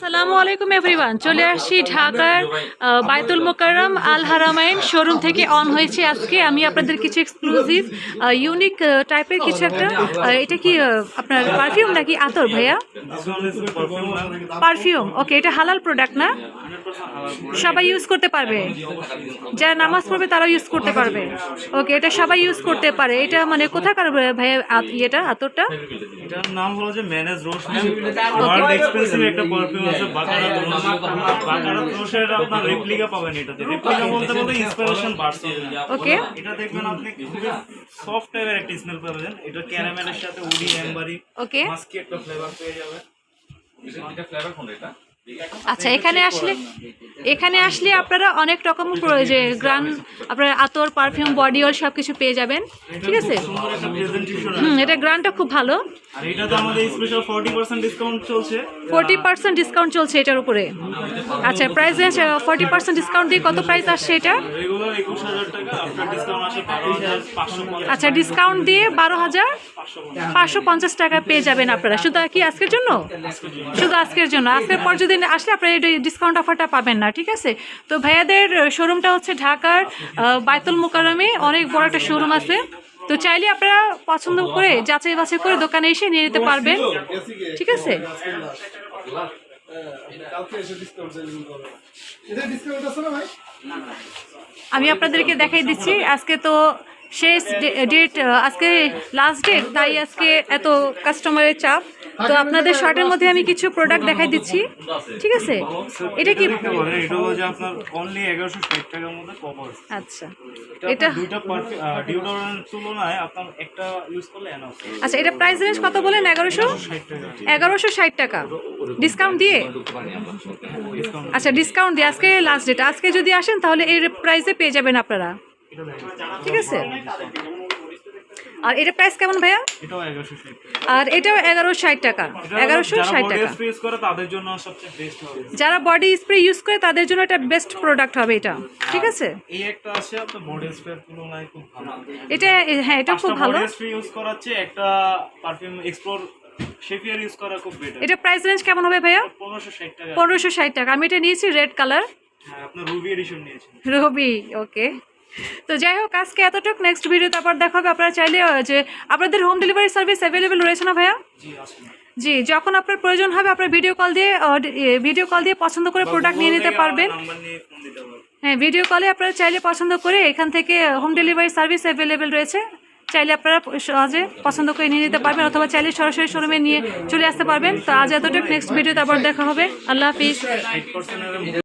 আসসালামু আলাইকুম এভরিওয়ান চলে আসছি ঢাকার বাইতুল মোকাররম আল হারামাইন শোরুম থেকে অন হয়েছে আজকে। আমি আপনাদের কিছু এক্সক্লুসিভ ইউনিক টাইপের কিছু একটা এটা কি আপনার পারফিউম নাকি আতর ভাইয়া? পারফিউম ওকে এটা হালাল প্রোডাক্ট না? সবাই ইউজ করতে পারবে। যারা নামাজ পড়বে তারা ইউজ করতে পারবে। ওকে এটা সবাই ইউজ করতে পারে। এটা মানে কোথাকার ভাইয়া ইয়েটা, আতরটা? এটার নাম হলো যে ম্যানেজ রোজ একটা পারফিউম আছে বাকারাত রোজ বাকারাত রোজের আপনার রেপ্লিকা পাবেন এটাতে রেপ্লিকা বলতে বলতে ইন্সপিরেশন ভার্সন ওকে এটা দেখবেন আপনি খুবই সফট টাইপের একটা স্মেল পাবেন। এটা ক্যারামেলের সাথে উডি এমবারি ওকে মাস্কি একটা ফ্লেভার পেয়ে যাবেন। আচ্ছা এখানে আসলে এখানে আসলে আপনারা অনেক রকম যে গ্রান আপনার আতর পারফিউম বডি অয়েল সব কিছু পেয়ে যাবেন। ঠিক আছে? হুম এটা গ্রানটা খুব ভালো। আর এটাতে আমাদের স্পেশাল 40% ডিসকাউন্ট চলছে। ডিসকাউন্ট চলছে এটার উপরে। আচ্ছা প্রাইস রেঞ্জ ডিসকাউন্ট দিয়ে কত প্রাইস আসছে এটা? রেগুলার 21000 টাকা আফটার ডিসকাউন্ট আসে 12550 আচ্ছা ডিসকাউন্ট দিয়ে বারো হাজার পাঁচশো পঞ্চাশ টাকা পেয়ে যাবেন আপনারা। শুধু কি আজকের জন্য? শুধু আজকের জন্য। আজকের পর যদি আসলে আপনারা এই ডিসকাউন্ট অফারটা পাবেন না। ঠিক আছে? তো ভাইয়াদের শোরুমটা হচ্ছে ঢাকার বায়তুল বাইতুল মোকারমে অনেক বড় একটা শোরুম আছে। তো চাইলে আপনারা পছন্দ করে যাচাই বাছাই করে দোকানে এসে নিয়ে নিতে পারবেন। ঠিক আছে? আমি আপনাদেরকে দেখাই দিচ্ছি। আজকে তো শেষ ডেট আজকে লাস্ট ডেট তাই আজকে এত কাস্টমারের চাপ। তো আপনাদের শর্টের মধ্যে আমি কিছু প্রোডাক্ট দেখাই দিচ্ছি। ঠিক আছে? এটা কি দেখতে পারেন এটা হলো যে আপনার অনলি 1160 টাকার মধ্যে কভার আচ্ছা। এটা আচ্ছা এটা প্রাইস রেঞ্জ কত বলেন? এগারোশো? এগারোশো ষাট টাকা। ডিসকাউন্ট দিয়ে? আচ্ছা ডিসকাউন্ট দিয়ে। আজকে লাস্ট ডেট আজকে যদি আসেন তাহলে এর প্রাইসে পেয়ে যাবেন আপনারা। ঠিক আছে? আর এটা প্রাইস কেমন ভাইয়া? এটাও 1160 আর এটাও এগারোশো ষাট টাকা। এগারোশো ষাট টাকা। ইউজ করে তাদের জন্য সবচেয়ে বেস্ট হবে। যারা বডি স্প্রে ইউজ করে তাদের জন্য এটা বেস্ট প্রোডাক্ট হবে এটা। ঠিক আছে? এই একটা আছে আপনার বডি স্প্রে তুলনায় খুব ভালো। এটা হ্যাঁ এটা খুব ভালো। বডি স্প্রে ইউজ করাচ্ছে একটা পারফিউম এক্সপ্লোর শেফিয়ার ইউজ করা খুব বেটার এটা প্রাইস রেঞ্জ কেমন হবে ভাইয়া? 1560 টাকা। পনেরোশো ষাট টাকা। আমি এটা নিয়েছি রেড কালার হ্যাঁ আপনার রুবি এডিশন নিয়েছেন। রবি ওকে তো যাই হোক আজকে এতটুক। নেক্সট ভিডিওতে আবার দেখা হবে। আপনারা চাইলে যে আপনাদের হোম ডেলিভারি সার্ভিস অ্যাভেলেবেল রয়েছে না ভাইয়া? জি যখন আপনার প্রয়োজন হবে আপনার ভিডিও কল দিয়ে ভিডিও কল দিয়ে পছন্দ করে প্রোডাক্ট নিয়ে নিতে পারবেন। হ্যাঁ ভিডিও কলে আপনারা চাইলে পছন্দ করে এখান থেকে হোম ডেলিভারি সার্ভিস অ্যাভেলেবেল রয়েছে। চাইলে আপনারা সহজে পছন্দ করে নিয়ে নিতে পারবেন অথবা চাইলে সরাসরি শোরুমে নিয়ে চলে আসতে পারবেন। তো আজ এতটুকু। নেক্সট ভিডিওতে আবার দেখা হবে। আল্লাহ হাফিজ। 8% এর